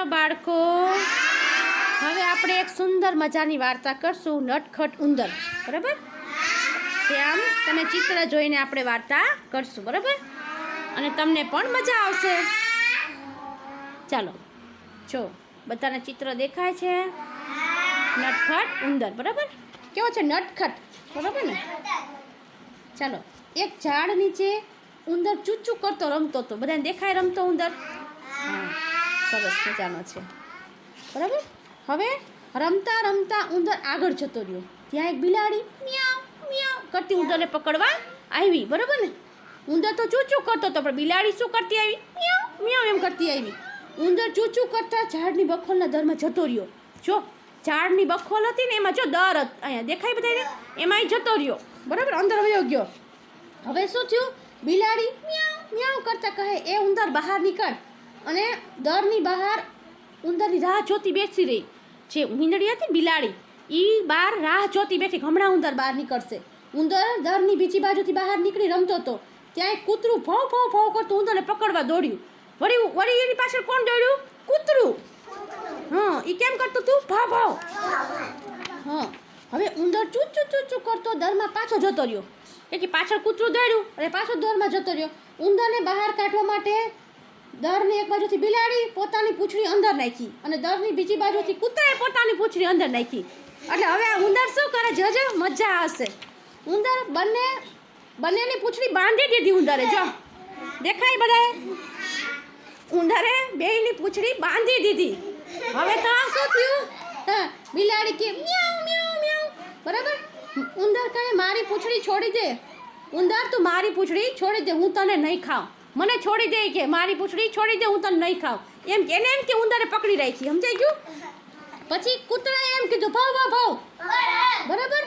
ચાલો બાળકો? હવે આપણે એક સુંદર મજાની વાર્તા કરશું, નટખટ ઉંદર. બરાબર? શ્યામ તમે ચિત્ર જોઈને આપણે વાર્તા કરશું, બરાબર? અને તમને પણ મજા આવશે. ચાલો, જો, બધાને ચિત્ર દેખાય છે. નટખટ ઉંદર, બરાબર? કેવો છે નટખટ? બરાબર ને? ચાલો, એક ઝાડ નીચે ઉંદર ચૂચું કરતો રમતો હતો. બધાને દેખાય રમતો ઉંદર? સરસ મજાનો છે. બરાબર? હવે રમતા રમતા ઉંદર આગળ જતો રહ્યો. ત્યાં એક બિલાડી કરતી ઉંદરને પકડવા આવી. બરાબર ને? ઉંદર તો ચૂચું કરતો હતો, પણ બિલાડી શું કરતી આવી? મ્યાઉ એમ કરતી આવી. ઉંદર ચૂચું કરતા ઝાડની બખોલના દરમાં જતો રહ્યો. જો, ઝાડની બખોલ હતી ને, એમાં જો દર અહીંયા દેખાય બધાને એમાં જતો રહ્યો. બરાબર? અંદર વયો ગયો. હવે શું થયું? બિલાડી મ્યાઉ મ્યાઉ કરતા કહે, એ ઉંદર બહાર નીકળ. અને દરની બહાર ઉંદરની રાહ જોતી બેસી રહી. જે મીંદડી હતી બિલાડી એ બહાર રાહ જોતી બેઠી, હમણાં ઉંદર બહાર નીકળશે. ઉંદર દરની બીજી બાજુથી બહાર નીકળી રમતો હતો. ત્યાં એક કૂતરું ભવ ભવ ભાવ કરતું ઉંદરને પકડવા દોડ્યું. વળી વળી એની પાછળ કોણ દોડ્યું? કૂતરું. હા એ કેમ કરતું તું? ભાવ ભાવ હા, હવે ઉંદર ચૂ ચૂ ચૂ કરતો દરમાં પાછો જતો રહ્યો. કે પાછળ કૂતરું દોડ્યું અને પાછો દરમાં જતો રહ્યો. ઉંદરને બહાર કાઢવા માટે દરની એક બાજુથી બિલાડી પોતાની પૂંછડી અંદર નાખી અને દરની બીજી બાજુથી કૂતરાએ પોતાની પૂંછડી અંદર નાખી. એટલે હવે આ ઉંદર શું કરે? જજો મજા આવશે. ઉંદર બંને, બંનેની પૂંછડી બાંધી દીધી ઉંદરે, જો. દેખાય બધાએ? ઉંદરે બેયની પૂંછડી બાંધી દીધી. હવે તો શું થયું? હા, બિલાડી કે મ્યાઉ મ્યાઉ મ્યાઉ. બરાબર? ઉંદર કહે, મારી પૂંછડી છોડી દે. ઉંદર, તું મારી પૂંછડી છોડી દે, હું તને નહીં ખાઉં. મને છોડી દે કે, મારી પૂંછડી છોડી દે, હું તને નહીં ખાઉં. એમ એને એમ કે, ઉંદરે પકડી રાખી, સમજાઈ ગયું? પછી કૂતરાએ એમ કીધું, ભાવ ભાવ ભાવ. બરાબર?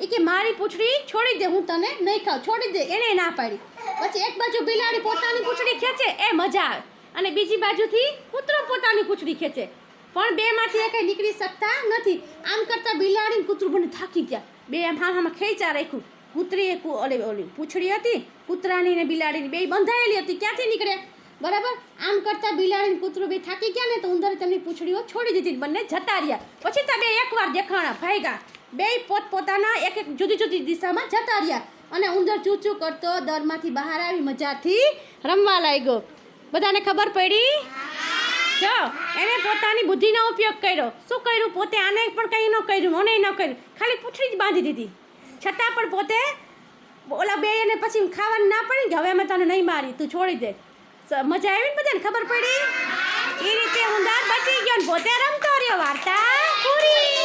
એ કે, મારી પૂંછડી છોડી દે, હું તને નહીં ખાઉં, છોડી દે. એને ના પાડી. પછી એક બાજુ બિલાડી પોતાની પૂછડી ખેંચે, એ મજા આવે. અને બીજી બાજુથી કૂતરો પોતાની પૂછડી ખેંચે. પણ બેમાંથી કંઈ નીકળી શકતા નથી. આમ કરતાં બિલાડી કૂતરું બંને થાકી ગયા. બે આમ હામાં ખેંચા રાખ્યું. કૂતરી એ કુ- ઓલી ઓલી પૂંછડી હતી કૂતરાની ને બિલાડીની બે બંધાયેલી હતી, ક્યાંથી નીકળે? બરાબર? આમ કરતાં બિલાડીને કૂતરું બે થાકી ગયા ને તો ઉંદરે તેમની પૂંછડીઓ છોડી દીધી બંને જતા રહ્યા. પછી ત્યાં બે એકવાર દેખાણા ભાઈગા બે પોતપોતાના એક એક જુદી જુદી દિશામાં જતા રહ્યા. અને ઉંદર ચૂચું કરતો દરમાંથી બહાર આવી મજાથી રમવા લાગ્યો. બધાને ખબર પડી? જો, એને પોતાની બુદ્ધિનો ઉપયોગ કર્યો. શું કર્યું? પોતે આને પણ કંઈ ન કર્યું, મને ન કર્યું. ખાલી પૂંછડી જ બાંધી દીધી. છતાં પણ પોતે ઓલા બે એને પછી ખાવાનું ના પડી કે હવે અમે તને નહીં મારી તું છોડી દે. મજા આવી ને બધાને ખબર પડી? એ રીતે હું દાંત બચી ગયો ને પોતે રમતો રહ્યો વાર્તા પૂરી.